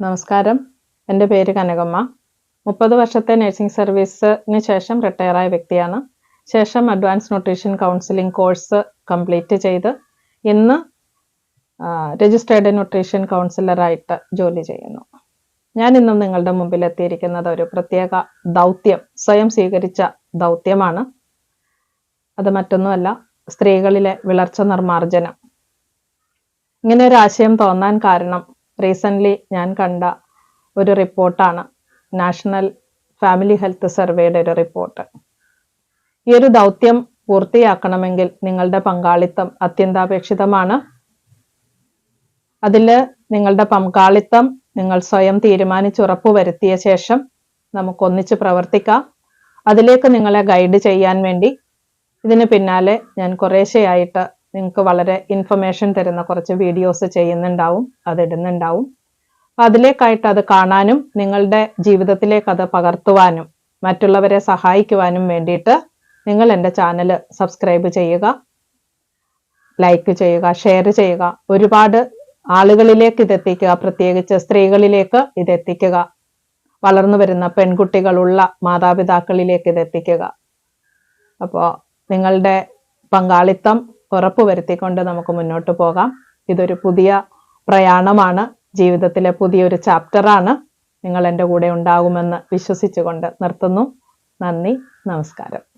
നമസ്കാരം. എന്റെ പേര് കനകമ്മ. മുപ്പത് വർഷത്തെ നഴ്സിംഗ് സർവീസിന് ശേഷം റിട്ടയറായ വ്യക്തിയാണ്. ശേഷം advance nutrition counselling course complete ചെയ്ത് ഇന്ന് രജിസ്റ്റേർഡ് ന്യൂട്രീഷൻ കൗൺസിലറായിട്ട് ജോലി ചെയ്യുന്നു. ഞാൻ ഇന്നും നിങ്ങളുടെ മുമ്പിൽ എത്തിയിരിക്കുന്നത് ഒരു പ്രത്യേക ദൗത്യം സ്വയം സ്വീകരിച്ച ദൗത്യമാണ്. അത് മറ്റൊന്നുമല്ല സ്ത്രീകളിലെ വിളർച്ച നിർമ്മാർജനം. ഇങ്ങനെ ഒരു ആശയം തോന്നാൻ കാരണം റീസെന്റ്ലി ഞാൻ കണ്ട ഒരു റിപ്പോർട്ടാണ്. നാഷണൽ ഫാമിലി ഹെൽത്ത് സർവേയുടെ ഒരു റിപ്പോർട്ട്. ഈ ഒരു ദൗത്യം പൂർത്തിയാക്കണമെങ്കിൽ നിങ്ങളുടെ പങ്കാളിത്തം അത്യന്താപേക്ഷിതമാണ്. അതിൽ നിങ്ങളുടെ പങ്കാളിത്തം നിങ്ങൾ സ്വയം തീരുമാനിച്ച് വരുത്തിയ ശേഷം നമുക്കൊന്നിച്ച് പ്രവർത്തിക്കാം. അതിലേക്ക് നിങ്ങളെ ഗൈഡ് ചെയ്യാൻ വേണ്ടി ഇതിന് പിന്നാലെ ഞാൻ കുറേശ്ശെയായിട്ട് നിങ്ങൾക്ക് വളരെ ഇൻഫർമേഷൻ തരുന്ന കുറച്ച് വീഡിയോസ് ചെയ്യുന്നുണ്ടാവും അത് ഇടുന്നുണ്ടാവും. അതിലേക്കായിട്ട് അത് കാണാനും നിങ്ങളുടെ ജീവിതത്തിലേക്ക് അത് പകർത്തുവാനും മറ്റുള്ളവരെ സഹായിക്കുവാനും വേണ്ടിയിട്ട് നിങ്ങൾ എന്റെ ചാനൽ സബ്സ്ക്രൈബ് ചെയ്യുക ലൈക്ക് ചെയ്യുക ഷെയർ ചെയ്യുക. ഒരുപാട് ആളുകളിലേക്ക് ഇതെത്തിക്കുക പ്രത്യേകിച്ച് സ്ത്രീകളിലേക്ക് ഇതെത്തിക്കുക വളർന്നു വരുന്ന പെൺകുട്ടികളുള്ള മാതാപിതാക്കളിലേക്ക് ഇതെത്തിക്കുക അപ്പോൾ നിങ്ങളുടെ പങ്കാളിത്തം ഉറപ്പുവരുത്തിക്കൊണ്ട് നമുക്ക് മുന്നോട്ട് പോകാം. ഇതൊരു പുതിയ പ്രയാണമാണ്. ജീവിതത്തിലെ പുതിയൊരു ചാപ്റ്ററാണ്. നിങ്ങൾ എന്റെ കൂടെ ഉണ്ടാകുമെന്ന് വിശ്വസിച്ചുകൊണ്ട് നിർത്തുന്നു. നന്ദി. നമസ്കാരം.